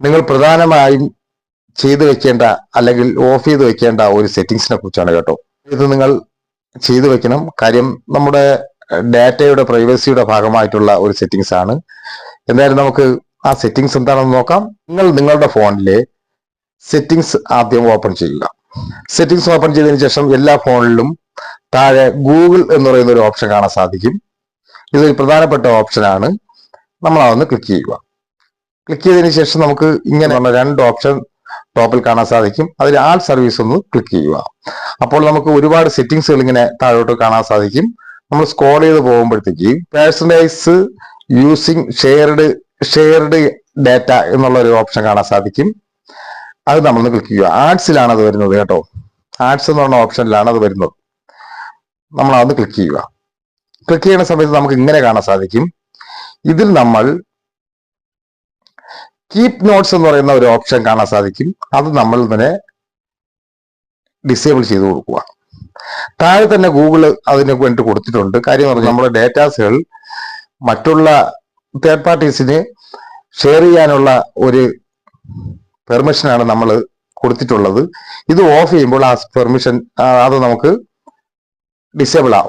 നിങ്ങൾ പ്രധാനമായും ചെയ്തു വെക്കേണ്ട അല്ലെങ്കിൽ ഓഫ് ചെയ്ത് വെക്കേണ്ട ഒരു സെറ്റിങ്സിനെ കുറിച്ചാണ് കേട്ടോ. ഇത് നിങ്ങൾ ചെയ്തു വെക്കണം. കാര്യം നമ്മുടെ ഡാറ്റയുടെ പ്രൈവസിയുടെ ഭാഗമായിട്ടുള്ള ഒരു സെറ്റിങ്സ് ആണ്. എന്തായാലും നമുക്ക് ആ സെറ്റിങ്സ് എന്താണെന്ന് നോക്കാം. നിങ്ങൾ നിങ്ങളുടെ ഫോണിലെ സെറ്റിങ്സ് ആദ്യം ഓപ്പൺ ചെയ്യുക. സെറ്റിങ്സ് ഓപ്പൺ ചെയ്തതിന് ശേഷം എല്ലാ ഫോണിലും താഴെ ഗൂഗിൾ എന്ന് പറയുന്ന ഒരു ഓപ്ഷൻ കാണാൻ സാധിക്കും. ഇതൊരു പ്രധാനപ്പെട്ട ഓപ്ഷനാണ്. നമ്മൾ അതൊന്ന് ക്ലിക്ക് ചെയ്യുക. ക്ലിക്ക് ചെയ്തതിന് ശേഷം നമുക്ക് ഇങ്ങനെ രണ്ട് ഓപ്ഷൻ ടോപ്പിൽ കാണാൻ സാധിക്കും. അതിൽ ആൾ സർവീസ് ഒന്ന് ക്ലിക്ക് ചെയ്യുക. അപ്പോൾ നമുക്ക് ഒരുപാട് സെറ്റിംഗ്സുകൾ ഇങ്ങനെ താഴോട്ട് കാണാൻ സാധിക്കും. നമ്മൾ സ്ക്രോൾ ചെയ്ത് പോകുമ്പോഴത്തേക്ക് personalise using shared shared data എന്നുള്ള ഒരു ഓപ്ഷൻ കാണാൻ സാധിക്കും. അത് നമ്മളൊന്ന് ക്ലിക്ക് ചെയ്യുക. ആഡ്സിലാണ് അത് വരുന്നത് കേട്ടോ. ആഡ്സ് എന്ന് പറഞ്ഞ ഓപ്ഷനിലാണ് അത് വരുന്നത്. നമ്മൾ അതൊന്ന് ക്ലിക്ക് ചെയ്യുക. ക്ലിക്ക് ചെയ്യുന്ന സമയത്ത് നമുക്ക് ഇങ്ങനെ കാണാൻ സാധിക്കും. ഇതിൽ നമ്മൾ കീപ് നോട്ട്സ് എന്ന് പറയുന്ന ഒരു ഓപ്ഷൻ കാണാൻ സാധിക്കും. അത് നമ്മൾ തന്നെ ഡിസേബിൾ ചെയ്ത് കൊടുക്കുക. താഴെ തന്നെ ഗൂഗിൾ അതിന് വേണ്ടി കൊടുത്തിട്ടുണ്ട്. കാര്യം പറഞ്ഞു നമ്മുടെ ഡേറ്റാസുകൾ മറ്റുള്ള തേർഡ് പാർട്ടീസിന് ഷെയർ ചെയ്യാനുള്ള ഒരു പെർമിഷനാണ് നമ്മൾ കൊടുത്തിട്ടുള്ളത്. ഇത് ഓഫ് ചെയ്യുമ്പോൾ ആ പെർമിഷൻ അത് നമുക്ക് ഡിസേബിൾ ആവും.